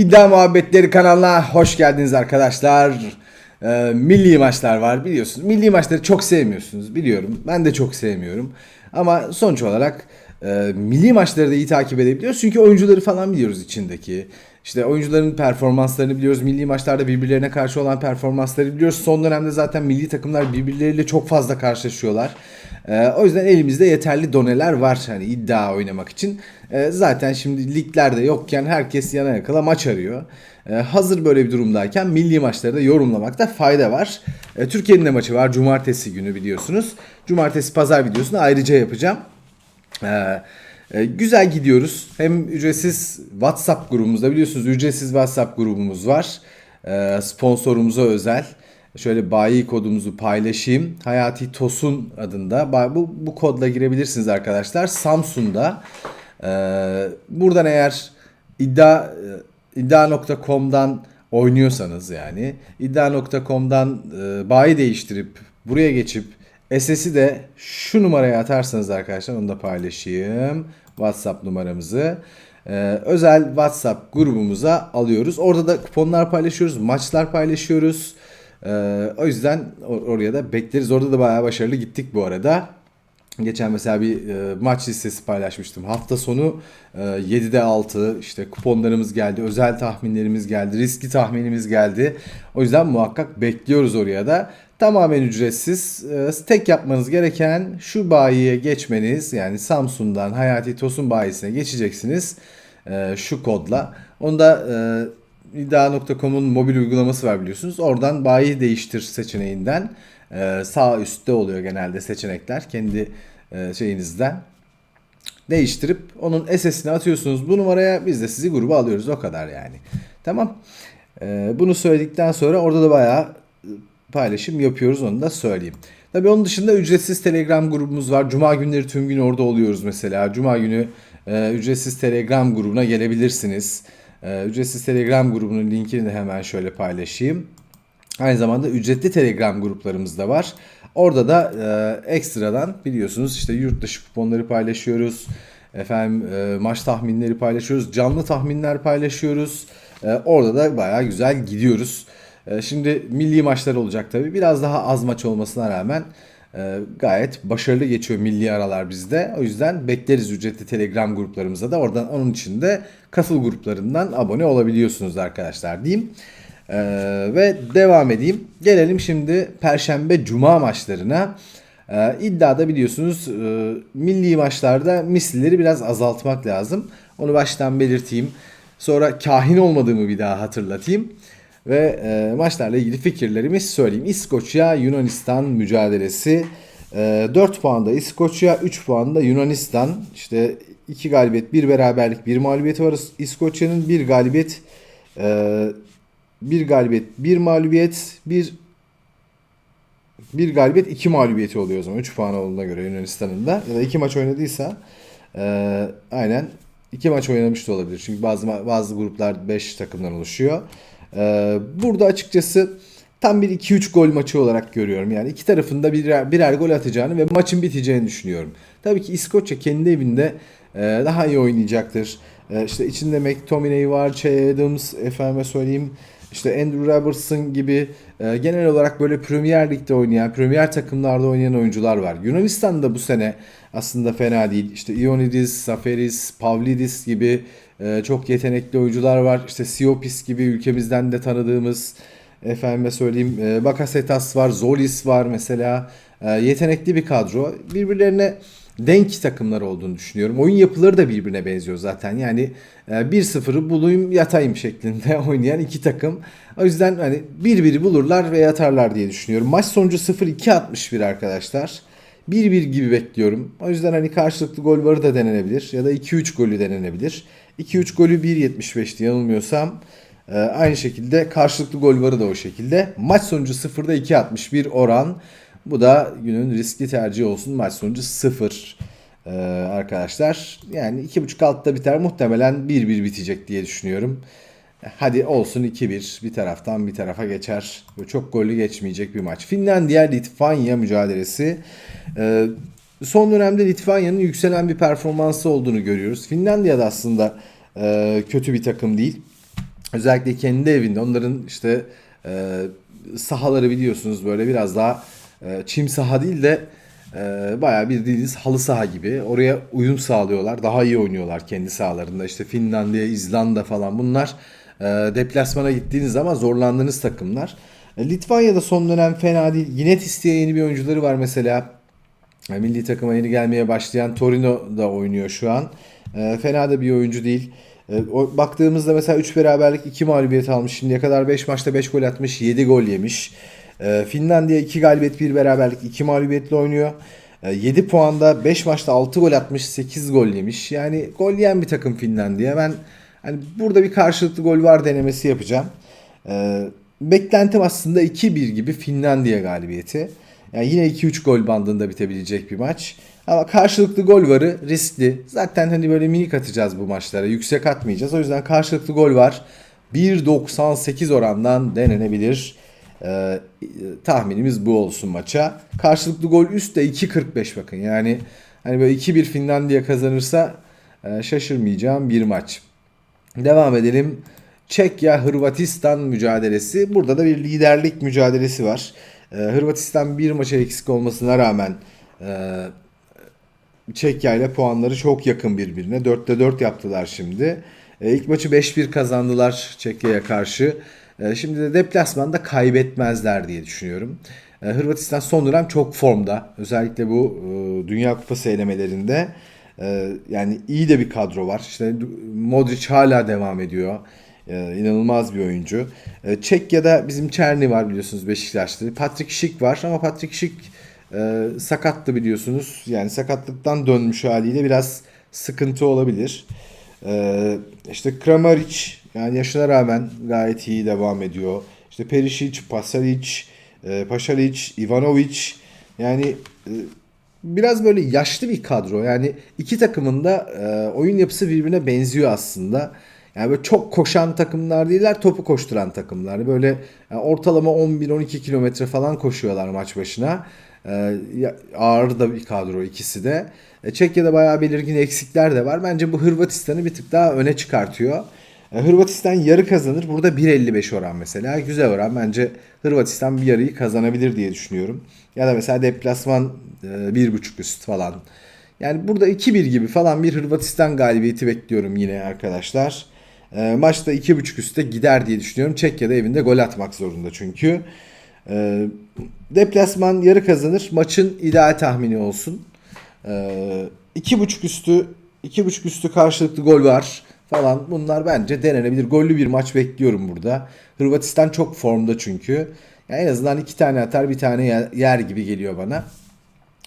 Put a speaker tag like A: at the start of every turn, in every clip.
A: İddia Muhabbetleri kanalına hoş geldiniz arkadaşlar. Ee, milli maçlar var biliyorsunuz. Milli maçları çok sevmiyorsunuz biliyorum. Ben de çok sevmiyorum. Ama sonuç olarak e, milli maçları da iyi takip edebiliyoruz. Çünkü oyuncuları falan biliyoruz içindeki. İşte oyuncuların performanslarını biliyoruz. Milli maçlarda birbirlerine karşı olan performansları biliyoruz. Son dönemde zaten milli takımlar birbirleriyle çok fazla karşılaşıyorlar. Ee, o yüzden elimizde yeterli doneler var hani iddia oynamak için. Ee, zaten şimdi liglerde yokken herkes yana yakala maç arıyor. Ee, hazır böyle bir durumdayken milli maçları da yorumlamakta fayda var. Ee, Türkiye'nin de maçı var cumartesi günü biliyorsunuz. Cumartesi pazar videosunu ayrıca yapacağım. Ee, e, güzel gidiyoruz. Hem ücretsiz WhatsApp grubumuzda biliyorsunuz ücretsiz WhatsApp grubumuz var. Ee, sponsorumuza özel. Şöyle bayi kodumuzu paylaşayım. Hayati Tosun adında. Bu, bu kodla girebilirsiniz arkadaşlar. Samsun'da. Ee, buradan eğer iddia e, iddia.com'dan oynuyorsanız yani iddia.com'dan e, bayi değiştirip buraya geçip SS'i de şu numaraya atarsanız arkadaşlar onu da paylaşayım. WhatsApp numaramızı. Ee, özel WhatsApp grubumuza alıyoruz. Orada da kuponlar paylaşıyoruz, maçlar paylaşıyoruz. Ee, o yüzden or- oraya da bekleriz. Orada da bayağı başarılı gittik bu arada. Geçen mesela bir e, maç listesi paylaşmıştım. Hafta sonu e, 7'de 6 işte kuponlarımız geldi, özel tahminlerimiz geldi, riskli tahminimiz geldi. O yüzden muhakkak bekliyoruz oraya da. Tamamen ücretsiz. E, tek yapmanız gereken şu bayiye geçmeniz. Yani Samsun'dan Hayati Tosun bayisine geçeceksiniz. e, şu kodla. Onu da e, iddia.com'un mobil uygulaması var biliyorsunuz. Oradan bayi değiştir seçeneğinden e, sağ üstte oluyor genelde seçenekler. Kendi e, şeyinizden değiştirip onun SS'ini atıyorsunuz bu numaraya biz de sizi gruba alıyoruz o kadar yani. Tamam. E, bunu söyledikten sonra orada da bayağı paylaşım yapıyoruz onu da söyleyeyim. Tabii onun dışında ücretsiz Telegram grubumuz var. Cuma günleri tüm gün orada oluyoruz mesela. Cuma günü e, ücretsiz Telegram grubuna gelebilirsiniz. E, ücretsiz Telegram grubunun linkini de hemen şöyle paylaşayım. Aynı zamanda ücretli Telegram gruplarımız da var. Orada da e, ekstradan biliyorsunuz işte yurt dışı kuponları paylaşıyoruz. Efendim e, maç tahminleri paylaşıyoruz. Canlı tahminler paylaşıyoruz. E, orada da bayağı güzel gidiyoruz. E, şimdi milli maçlar olacak tabii. Biraz daha az maç olmasına rağmen e, gayet başarılı geçiyor milli aralar bizde. O yüzden bekleriz ücretli Telegram gruplarımıza da. Oradan onun için de katıl gruplarından abone olabiliyorsunuz arkadaşlar diyeyim. Ee, ve devam edeyim. Gelelim şimdi Perşembe Cuma maçlarına. Ee, iddiada biliyorsunuz e, milli maçlarda mislileri biraz azaltmak lazım. Onu baştan belirteyim. Sonra kahin olmadığımı bir daha hatırlatayım. Ve e, maçlarla ilgili fikirlerimi söyleyeyim. İskoçya Yunanistan mücadelesi. E, 4 puanda İskoçya, 3 puanda Yunanistan. İşte 2 galibiyet, 1 beraberlik, 1 mağlubiyeti var. İskoçya'nın 1 galibiyet, e, bir galibiyet, bir mağlubiyet, bir bir galibiyet, iki mağlubiyeti oluyor o zaman. 3 puan olduğuna göre Yunanistan'ın da. Ya da iki maç oynadıysa e, aynen iki maç oynamış da olabilir. Çünkü bazı bazı gruplar 5 takımdan oluşuyor. E, burada açıkçası tam bir 2-3 gol maçı olarak görüyorum. Yani iki tarafında birer, birer gol atacağını ve maçın biteceğini düşünüyorum. Tabii ki İskoçya kendi evinde e, daha iyi oynayacaktır. E, işte içinde McTominay var, Che Adams, efendime söyleyeyim işte Andrew Robertson gibi e, genel olarak böyle Premier Lig'de oynayan, Premier takımlarda oynayan oyuncular var. Yunanistan'da bu sene aslında fena değil. İşte Ionidis, Safaris, Pavlidis gibi e, çok yetenekli oyuncular var. İşte Siopis gibi ülkemizden de tanıdığımız efendime söyleyeyim e, Bakasetas var, Zolis var mesela. E, yetenekli bir kadro. Birbirlerine denk takımlar olduğunu düşünüyorum. Oyun yapıları da birbirine benziyor zaten. Yani e, 1-0'ı bulayım yatayım şeklinde oynayan iki takım. O yüzden hani bir biri bulurlar ve yatarlar diye düşünüyorum. Maç sonucu 0-2 61 arkadaşlar. 1-1 gibi bekliyorum. O yüzden hani karşılıklı gol varı da denenebilir. Ya da 2-3 golü denenebilir. 2-3 golü 1.75'ti yanılmıyorsam. Ee, aynı şekilde karşılıklı gol varı da o şekilde. Maç sonucu 0'da 2.61 oran. Bu da günün riskli tercihi olsun. Maç sonucu 0 ee, arkadaşlar. Yani 2.5 altta biter. Muhtemelen 1-1 bitecek diye düşünüyorum. Hadi olsun 2-1 bir taraftan bir tarafa geçer. Böyle çok gollü geçmeyecek bir maç. Finlandiya-Litvanya mücadelesi. Ee, son dönemde Litvanya'nın yükselen bir performansı olduğunu görüyoruz. Finlandiya da aslında e, kötü bir takım değil. Özellikle kendi evinde onların işte e, sahaları biliyorsunuz böyle biraz daha e, çim saha değil de e, bayağı bildiğiniz halı saha gibi. Oraya uyum sağlıyorlar. Daha iyi oynuyorlar kendi sahalarında. İşte Finlandiya, İzlanda falan bunlar deplasmana gittiğiniz zaman zorlandığınız takımlar. E, Litvanya'da son dönem fena değil. Yine isteye yeni bir oyuncuları var mesela. E, Milli takıma yeni gelmeye başlayan Torino da oynuyor şu an. E, fena da bir oyuncu değil. Baktığımızda mesela 3 beraberlik 2 mağlubiyet almış. Şimdiye kadar 5 maçta 5 gol atmış, 7 gol yemiş. Finlandiya 2 galibiyet 1 beraberlik 2 mağlubiyetle oynuyor. E, 7 puanda 5 maçta 6 gol atmış, 8 gol yemiş. Yani gol yiyen bir takım Finlandiya. Ben hani burada bir karşılıklı gol var denemesi yapacağım. E, beklentim aslında 2-1 gibi Finlandiya galibiyeti. Yani yine 2-3 gol bandında bitebilecek bir maç. Ama karşılıklı gol varı riskli. Zaten hani böyle minik atacağız bu maçlara. Yüksek atmayacağız. O yüzden karşılıklı gol var. 1.98 orandan denenebilir. Ee, tahminimiz bu olsun maça. Karşılıklı gol üst de 2.45 bakın. Yani hani böyle 2-1 Finlandiya kazanırsa e, şaşırmayacağım bir maç. Devam edelim. Çekya Hırvatistan mücadelesi. Burada da bir liderlik mücadelesi var. Ee, Hırvatistan bir maça eksik olmasına rağmen e, Çekya ile puanları çok yakın birbirine. 4'te 4 yaptılar şimdi. E, ilk maçı 5-1 kazandılar Çekya'ya karşı. E, şimdi de deplasmanda kaybetmezler diye düşünüyorum. E, Hırvatistan son dönem çok formda. Özellikle bu e, Dünya Kupası elemelerinde. E, yani iyi de bir kadro var. İşte Modric hala devam ediyor. Ee, inanılmaz bir oyuncu. Ee, Çekya'da bizim Çerni var biliyorsunuz Beşiktaş'ta. Patrick Schick var ama Patrick Schick e, sakattı biliyorsunuz. Yani sakatlıktan dönmüş haliyle biraz sıkıntı olabilir. Ee, işte Kramaric yani yaşına rağmen gayet iyi devam ediyor. İşte Perisic, Pasalic, e, Pašalic, Ivanovic yani e, biraz böyle yaşlı bir kadro. Yani iki takımın da e, oyun yapısı birbirine benziyor aslında. Yani böyle çok koşan takımlar değiller, topu koşturan takımlar. Böyle yani ortalama 11-12 kilometre falan koşuyorlar maç başına. Ee, ağır da bir kadro ikisi de. E, Çekya'da bayağı belirgin eksikler de var. Bence bu Hırvatistan'ı bir tık daha öne çıkartıyor. E, Hırvatistan yarı kazanır. Burada 1.55 oran mesela. Güzel oran. Bence Hırvatistan bir yarıyı kazanabilir diye düşünüyorum. Ya da mesela deplasman e, 1.5 üst falan. Yani burada 2-1 gibi falan bir Hırvatistan galibiyeti bekliyorum yine arkadaşlar. E, maçta 2.5 üstte gider diye düşünüyorum. Çekya'da evinde gol atmak zorunda çünkü. E, deplasman yarı kazanır. Maçın ideal tahmini olsun. E, 2.5 üstü 2.5 üstü karşılıklı gol var falan. Bunlar bence denenebilir. Gollü bir maç bekliyorum burada. Hırvatistan çok formda çünkü. Yani en azından iki tane atar bir tane yer gibi geliyor bana.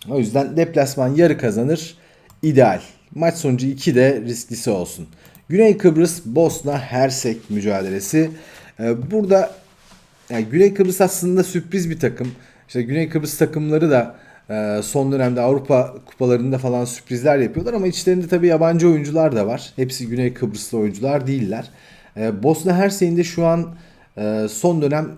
A: O yüzden deplasman yarı kazanır. ideal. Maç sonucu 2 de risklisi olsun. Güney Kıbrıs Bosna Hersek mücadelesi. Ee, burada yani Güney Kıbrıs aslında sürpriz bir takım. İşte Güney Kıbrıs takımları da son dönemde Avrupa kupalarında falan sürprizler yapıyorlar ama içlerinde tabii yabancı oyuncular da var. Hepsi Güney Kıbrıslı oyuncular değiller. Ee, Bosna Hersek'in de şu an e, son dönem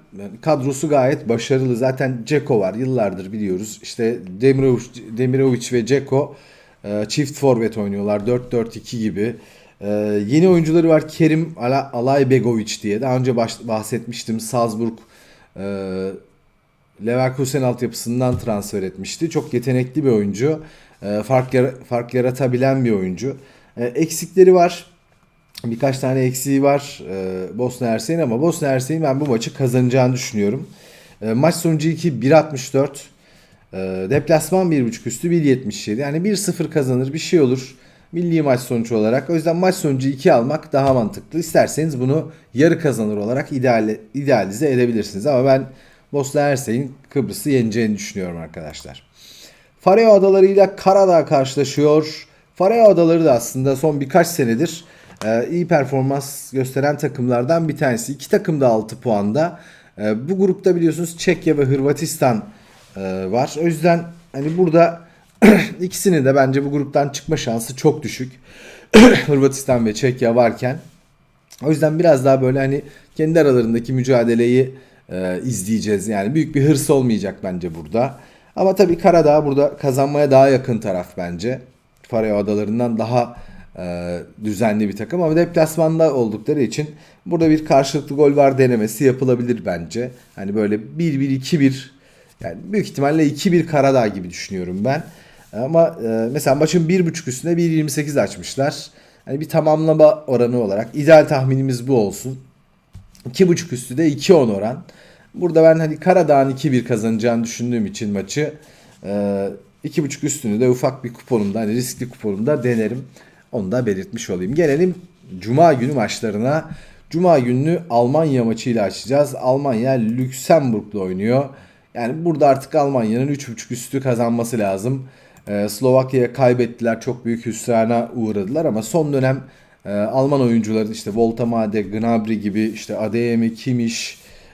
A: kadrosu gayet başarılı. Zaten Ceko var yıllardır biliyoruz. İşte Demirovic, Demirovic ve Ceko e, çift forvet oynuyorlar. 4-4-2 gibi. Ee, yeni oyuncuları var Kerim Ala, Alaybegovic diye. Daha önce bahsetmiştim. Salzburg e, Leverkusen altyapısından transfer etmişti. Çok yetenekli bir oyuncu. E, fark, yara, fark yaratabilen bir oyuncu. E, eksikleri var. Birkaç tane eksiği var e, Bosna Hersek'in ama Bosna Hersek'in ben bu maçı kazanacağını düşünüyorum. Maç sonucu 2 1.64. E, deplasman 1.5 üstü 1.77. Yani 1-0 kazanır bir şey olur. Milli maç sonucu olarak. O yüzden maç sonucu 2 almak daha mantıklı. İsterseniz bunu yarı kazanır olarak ideal, idealize edebilirsiniz. Ama ben Bosna Hersek'in Kıbrıs'ı yeneceğini düşünüyorum arkadaşlar. Faroe Adaları ile Karadağ karşılaşıyor. Faroe Adaları da aslında son birkaç senedir e, iyi performans gösteren takımlardan bir tanesi. İki takım da 6 puanda. E, bu grupta biliyorsunuz Çekya ve Hırvatistan e, var. O yüzden hani burada İkisinin de bence bu gruptan çıkma şansı çok düşük. Hırvatistan ve Çekya varken. O yüzden biraz daha böyle hani kendi aralarındaki mücadeleyi e, izleyeceğiz. Yani büyük bir hırs olmayacak bence burada. Ama tabii Karadağ burada kazanmaya daha yakın taraf bence. Faroe Adaları'ndan daha e, düzenli bir takım ama deplasmanda oldukları için burada bir karşılıklı gol var denemesi yapılabilir bence. Hani böyle 1-1 2-1 yani büyük ihtimalle 2-1 Karadağ gibi düşünüyorum ben. Ama e, mesela maçın 1.5 üstüne 1.28 açmışlar. Hani bir tamamlama oranı olarak ideal tahminimiz bu olsun. 2.5 üstü de 2-10 oran. Burada ben hani Karadağ'ın 2-1 kazanacağını düşündüğüm için maçı e, 2.5 üstünü de ufak bir kuponumda hani riskli kuponumda denerim. Onu da belirtmiş olayım. Gelelim Cuma günü maçlarına. Cuma gününü Almanya maçıyla açacağız. Almanya Lüksemburg'la oynuyor. Yani burada artık Almanya'nın 3.5 üstü kazanması lazım. Ee, Slovakya'ya kaybettiler. Çok büyük hüsrana uğradılar ama son dönem e, Alman oyuncuları işte Voltamade, Gnabry gibi işte Adeyemi, Kimmich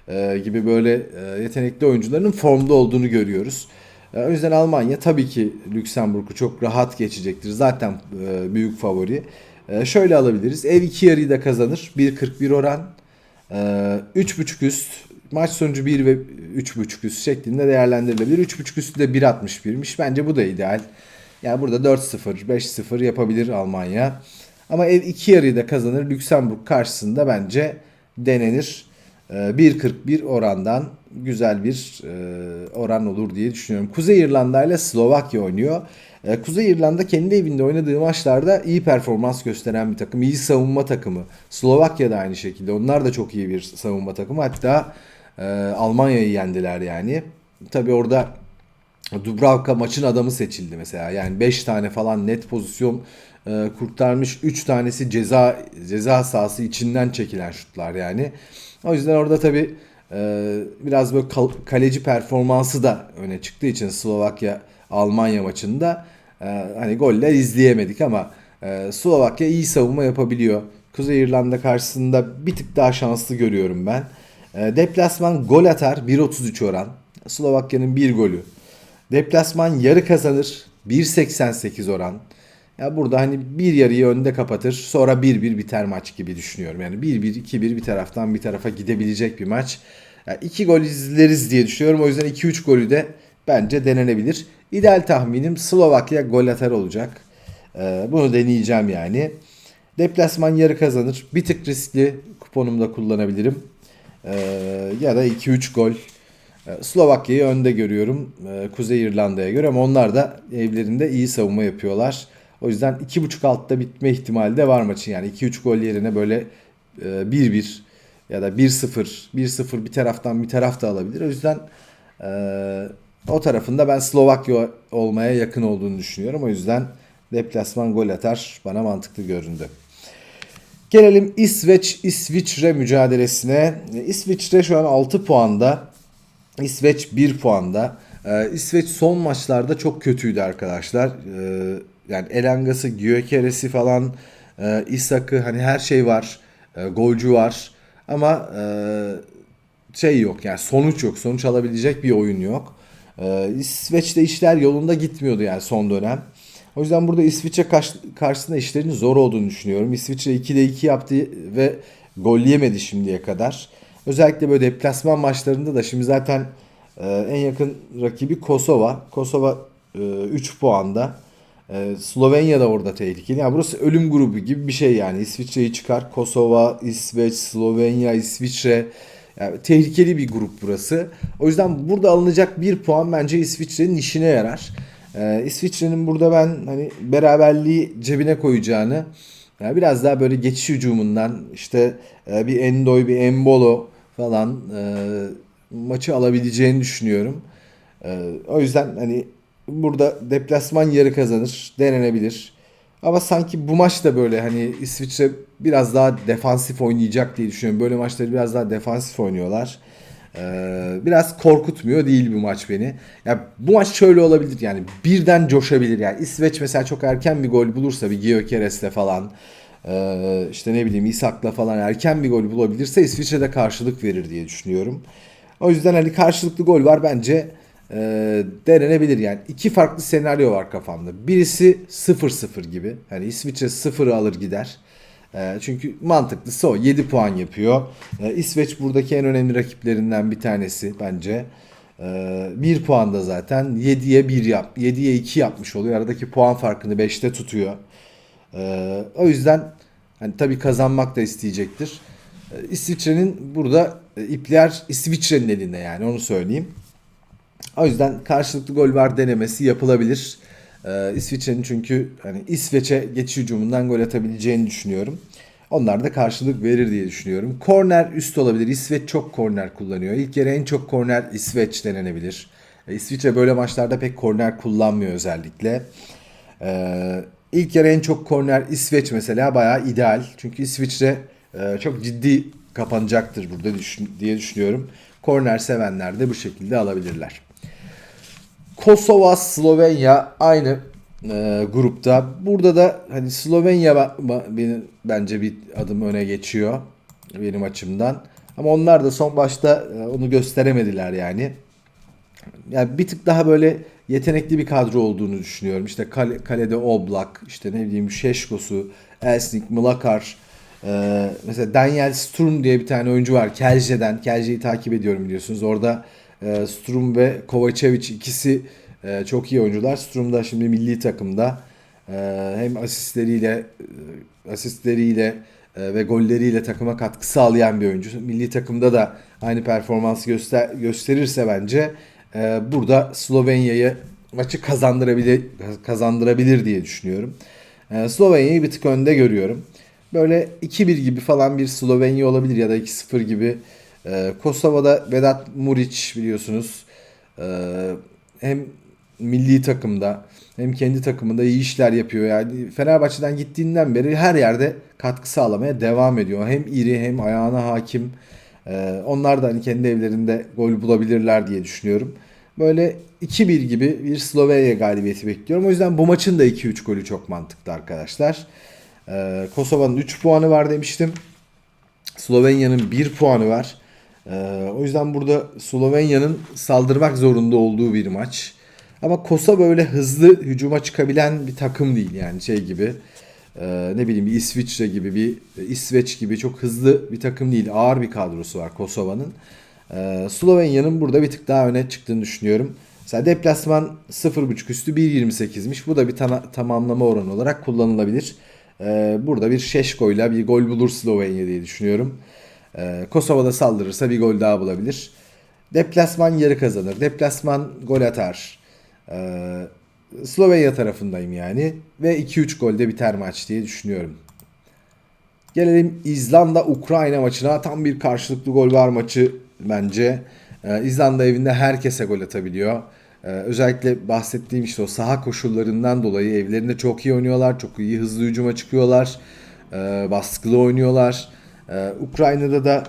A: e, gibi böyle e, yetenekli oyuncuların formda olduğunu görüyoruz. E, o yüzden Almanya tabii ki Lüksemburg'u çok rahat geçecektir. Zaten e, büyük favori. E, şöyle alabiliriz. Ev 2 yarıyı da kazanır. 1.41 oran. E, 3.5 üst. Maç sonucu 1 ve 3.5 üst şeklinde değerlendirilebilir. 3.5 üstü de 1.61'miş. Bence bu da ideal. Yani burada 4-0, 5-0 yapabilir Almanya. Ama ev 2 yarıyı da kazanır. Lüksemburg karşısında bence denenir. 1.41 orandan güzel bir oran olur diye düşünüyorum. Kuzey İrlanda ile Slovakya oynuyor. Kuzey İrlanda kendi evinde oynadığı maçlarda iyi performans gösteren bir takım. iyi savunma takımı. Slovakya da aynı şekilde. Onlar da çok iyi bir savunma takımı. Hatta Almanya'yı yendiler yani. Tabi orada Dubravka maçın adamı seçildi mesela. Yani 5 tane falan net pozisyon kurtarmış. 3 tanesi ceza ceza sahası içinden çekilen şutlar yani. O yüzden orada tabi e, biraz böyle kaleci performansı da öne çıktığı için Slovakya Almanya maçında e, hani goller izleyemedik ama e, Slovakya iyi savunma yapabiliyor. Kuzey İrlanda karşısında bir tık daha şanslı görüyorum ben. E, deplasman gol atar 1.33 oran. Slovakya'nın bir golü. Deplasman yarı kazanır 1.88 oran. Ya burada hani bir yarıyı önde kapatır sonra 1-1 biter maç gibi düşünüyorum. Yani 1-1 2-1 bir taraftan bir tarafa gidebilecek bir maç. Yani iki gol izleriz diye düşünüyorum. O yüzden 2-3 golü de bence denenebilir. İdeal tahminim Slovakya gol atar olacak. Ee, bunu deneyeceğim yani. Deplasman yarı kazanır. Bir tık riskli kuponumda kullanabilirim. Ee, ya da 2-3 gol. Ee, Slovakya'yı önde görüyorum e, Kuzey İrlanda'ya göre ama onlar da evlerinde iyi savunma yapıyorlar. O yüzden 2.5 altta bitme ihtimali de var maçın. Yani 2-3 gol yerine böyle 1-1 e, ya da 1-0, 1-0 bir taraftan bir taraf da alabilir. O yüzden e, o tarafında ben Slovakya olmaya yakın olduğunu düşünüyorum. O yüzden deplasman gol atar bana mantıklı göründü. Gelelim İsveç-İsviçre mücadelesine. İsviçre şu an 6 puanda. İsveç 1 puanda. Ee, İsveç son maçlarda çok kötüydü arkadaşlar. Ee, yani Elangası, Gyökeres'i falan, e, İshak'ı hani her şey var. E, golcü var. Ama e, şey yok yani sonuç yok. Sonuç alabilecek bir oyun yok. E, İsveç'te işler yolunda gitmiyordu yani son dönem. O yüzden burada İsviçre karşısında işlerin zor olduğunu düşünüyorum. İsviçre 2'de 2 yaptı ve gol yemedi şimdiye kadar. Özellikle böyle deplasman maçlarında da şimdi zaten e, en yakın rakibi Kosova. Kosova e, 3 puanda. Ee, Slovenya da orada tehlikeli. Yani burası ölüm grubu gibi bir şey yani. İsviçre'yi çıkar. Kosova, İsveç, Slovenya, İsviçre. Yani tehlikeli bir grup burası. O yüzden burada alınacak bir puan bence İsviçre'nin işine yarar. Ee, İsviçre'nin burada ben hani beraberliği cebine koyacağını yani biraz daha böyle geçiş hücumundan işte e, bir Endoy bir Embolo falan e, maçı alabileceğini düşünüyorum. E, o yüzden hani burada deplasman yarı kazanır. Denenebilir. Ama sanki bu maç da böyle hani İsviçre biraz daha defansif oynayacak diye düşünüyorum. Böyle maçları biraz daha defansif oynuyorlar. Ee, biraz korkutmuyor değil bu maç beni. Ya bu maç şöyle olabilir yani birden coşabilir yani İsveç mesela çok erken bir gol bulursa bir Gyökeres'le falan e, işte ne bileyim İshak'la falan erken bir gol bulabilirse İsviçre de karşılık verir diye düşünüyorum. O yüzden hani karşılıklı gol var bence e, denenebilir yani. iki farklı senaryo var kafamda. Birisi 0-0 gibi. Hani İsviçre 0 alır gider. E, çünkü mantıklısı o. 7 puan yapıyor. E, İsveç buradaki en önemli rakiplerinden bir tanesi bence. E, 1 puan da zaten 7'ye 1 yap 7'ye 2 yapmış oluyor. Aradaki puan farkını 5'te tutuyor. Ee, o yüzden hani tabii kazanmak da isteyecektir. Ee, İsviçre'nin burada e, ipler İsviçre'nin elinde yani onu söyleyeyim. O yüzden karşılıklı gol var denemesi yapılabilir. Ee, İsviçre'nin çünkü hani İsveç'e geçiş hücumundan gol atabileceğini düşünüyorum. Onlar da karşılık verir diye düşünüyorum. Korner üst olabilir. İsveç çok korner kullanıyor. İlk yarı en çok korner İsveç denenebilir. Ee, İsviçre böyle maçlarda pek korner kullanmıyor özellikle. Ee, ilk yarı en çok korner İsveç mesela bayağı ideal. Çünkü İsviçre e, çok ciddi kapanacaktır burada düşün, diye düşünüyorum. Korner sevenler de bu şekilde alabilirler. Kosova, Slovenya aynı e, grupta. Burada da hani Slovenya benim bence bir adım öne geçiyor benim açımdan. Ama onlar da son başta e, onu gösteremediler yani. Yani bir tık daha böyle yetenekli bir kadro olduğunu düşünüyorum. İşte kale, kalede Oblak, işte ne bileyim Şeşkosu, Elsnik, Mlakar, e, mesela Daniel Sturm diye bir tane oyuncu var. Kelce'den. Kelce'yi takip ediyorum biliyorsunuz. Orada e, Sturm ve Kovacevic ikisi e, çok iyi oyuncular. Sturm da şimdi milli takımda e, hem asistleriyle e, asistleriyle e, ve golleriyle takıma katkı sağlayan bir oyuncu. Milli takımda da aynı performansı göster gösterirse bence e, burada Slovenya'yı maçı kazandırabilir kazandırabilir diye düşünüyorum. E, Slovenya'yı bir tık önde görüyorum. Böyle 2-1 gibi falan bir Slovenya olabilir ya da 2-0 gibi. E, Kosova'da Vedat Muric biliyorsunuz. E, hem milli takımda hem kendi takımında iyi işler yapıyor. Yani Fenerbahçe'den gittiğinden beri her yerde katkı sağlamaya devam ediyor. Hem iri hem ayağına hakim. Ee, onlar da hani kendi evlerinde gol bulabilirler diye düşünüyorum. Böyle 2-1 gibi bir Slovenya galibiyeti bekliyorum. O yüzden bu maçın da 2-3 golü çok mantıklı arkadaşlar. Ee, Kosova'nın 3 puanı var demiştim. Slovenya'nın 1 puanı var. Ee, o yüzden burada Slovenya'nın saldırmak zorunda olduğu bir maç. Ama Kosova öyle hızlı hücuma çıkabilen bir takım değil yani şey gibi. E, ne bileyim bir İsviçre gibi bir İsveç gibi çok hızlı bir takım değil. Ağır bir kadrosu var Kosova'nın. E, Slovenya'nın burada bir tık daha öne çıktığını düşünüyorum. Mesela deplasman 0.5 üstü 1.28'miş. Bu da bir tana- tamamlama oranı olarak kullanılabilir. E, burada bir Şeşko'yla bir gol bulur Slovenya diye düşünüyorum. E, Kosova'da saldırırsa bir gol daha bulabilir. Deplasman yarı kazanır. Deplasman gol atar. Ee, Slovenya tarafındayım yani. Ve 2-3 golde biter maç diye düşünüyorum. Gelelim İzlanda-Ukrayna maçına. Tam bir karşılıklı gol var maçı bence. Ee, İzlanda evinde herkese gol atabiliyor. Ee, özellikle bahsettiğim işte o saha koşullarından dolayı evlerinde çok iyi oynuyorlar. Çok iyi hızlı hücuma çıkıyorlar. Ee, baskılı oynuyorlar. Ee, Ukrayna'da da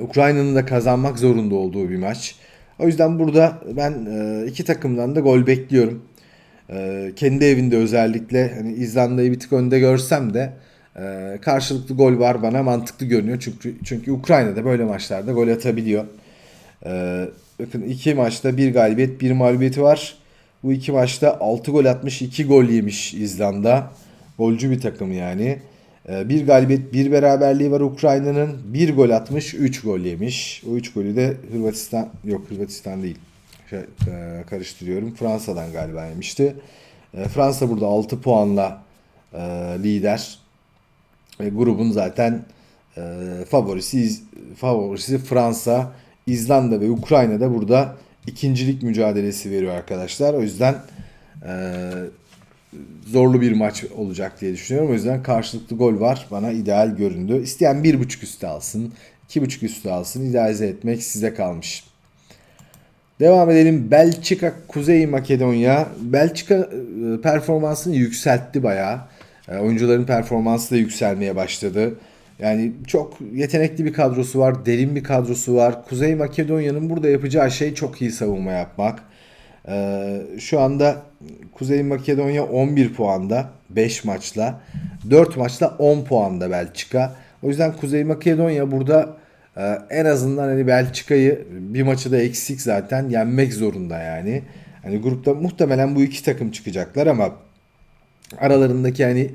A: Ukrayna'nın da kazanmak zorunda olduğu bir maç. O yüzden burada ben e, iki takımdan da gol bekliyorum. E, kendi evinde özellikle hani İzlanda'yı bir tık önde görsem de e, karşılıklı gol var bana mantıklı görünüyor. Çünkü çünkü Ukrayna'da böyle maçlarda gol atabiliyor. Bakın iki maçta bir galibiyet bir mağlubiyeti var. Bu iki maçta 6 gol atmış 2 gol yemiş İzlanda. Golcü bir takım yani. Ee, Bir galibiyet, bir beraberliği var Ukrayna'nın. Bir gol atmış, 3 gol yemiş. O 3 golü de Hırvatistan, yok Hırvatistan değil. Şey, e, karıştırıyorum. Fransa'dan galiba yemişti. E, Fransa burada 6 puanla e, lider. E, grubun zaten favorisi favorisi Fransa, İzlanda ve Ukrayna da burada ikincilik mücadelesi veriyor arkadaşlar. O yüzden e, zorlu bir maç olacak diye düşünüyorum. O yüzden karşılıklı gol var. Bana ideal göründü. İsteyen 1.5 üstü alsın. 2.5 üstü alsın. İdealize etmek size kalmış. Devam edelim. Belçika, Kuzey Makedonya. Belçika e, performansını yükseltti bayağı. E, Oyuncuların performansı da yükselmeye başladı. Yani çok yetenekli bir kadrosu var, derin bir kadrosu var. Kuzey Makedonya'nın burada yapacağı şey çok iyi savunma yapmak. Ee, şu anda Kuzey Makedonya 11 puanda 5 maçla. 4 maçla 10 puanda Belçika. O yüzden Kuzey Makedonya burada e, en azından hani Belçika'yı bir maçı da eksik zaten yenmek zorunda yani. Hani grupta muhtemelen bu iki takım çıkacaklar ama aralarındaki hani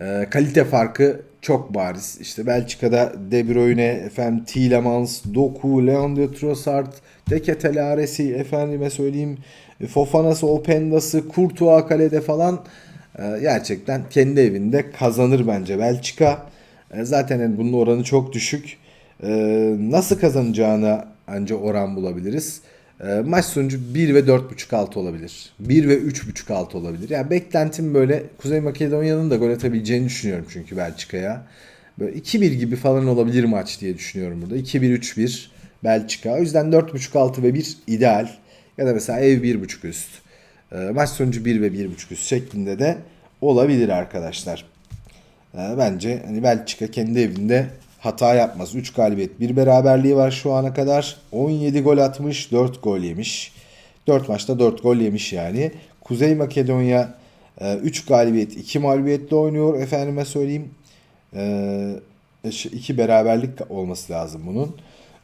A: e, kalite farkı çok bariz. İşte Belçika'da De Bruyne, efendim Tielemans, Doku, Leandro Trossard, Deketelaresi, efendime söyleyeyim Fofana'sı, Openda'sı, Courtois kalede falan e, gerçekten kendi evinde kazanır bence Belçika. E, zaten yani bunun oranı çok düşük. E, nasıl kazanacağına anca oran bulabiliriz. E, maç sonucu 1 ve 4.5 altı olabilir. 1 ve 3.5 altı olabilir. Yani beklentim böyle Kuzey Makedonya'nın da gol atabileceğini düşünüyorum çünkü Belçika'ya. Böyle 2-1 gibi falan olabilir maç diye düşünüyorum burada. 2-1-3-1 Belçika. O yüzden 4.5 altı ve 1 ideal. Ya da mesela ev 1.5 üst. E, maç sonucu 1 ve 1.5 üst şeklinde de olabilir arkadaşlar. E, bence hani Belçika kendi evinde hata yapmaz. 3 galibiyet, 1 beraberliği var şu ana kadar. 17 gol atmış, 4 gol yemiş. 4 maçta 4 gol yemiş yani. Kuzey Makedonya 3 galibiyet, 2 mağlubiyetle oynuyor efendime söyleyeyim. 2 beraberlik olması lazım bunun.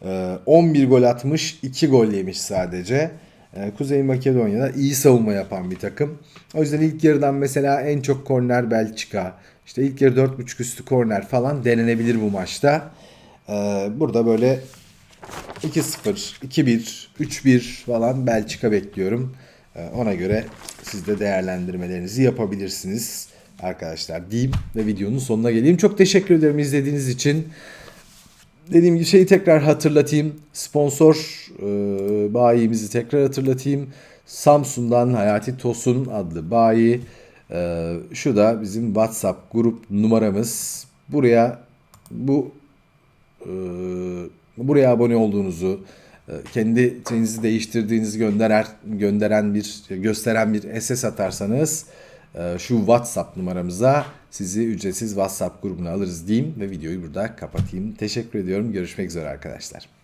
A: E, 11 gol atmış, 2 gol yemiş sadece. E, Kuzey Makedonya'da iyi savunma yapan bir takım. O yüzden ilk yarıdan mesela en çok korner Belçika, işte ilk yarı 4.5 üstü korner falan denenebilir bu maçta. E, burada böyle 2-0, 2-1, 3-1 falan Belçika bekliyorum. E, ona göre siz de değerlendirmelerinizi yapabilirsiniz arkadaşlar diyeyim ve videonun sonuna geleyim. Çok teşekkür ederim izlediğiniz için. Dediğim gibi şeyi tekrar hatırlatayım. Sponsor e, bayimizi tekrar hatırlatayım. Samsun'dan Hayati Tosun adlı bayi. E, şu da bizim WhatsApp grup numaramız. Buraya bu e, buraya abone olduğunuzu, e, kendi şeyinizi değiştirdiğinizi gönderen gönderen bir gösteren bir SS atarsanız e, şu WhatsApp numaramıza sizi ücretsiz WhatsApp grubuna alırız diyeyim ve videoyu burada kapatayım. Teşekkür ediyorum. Görüşmek üzere arkadaşlar.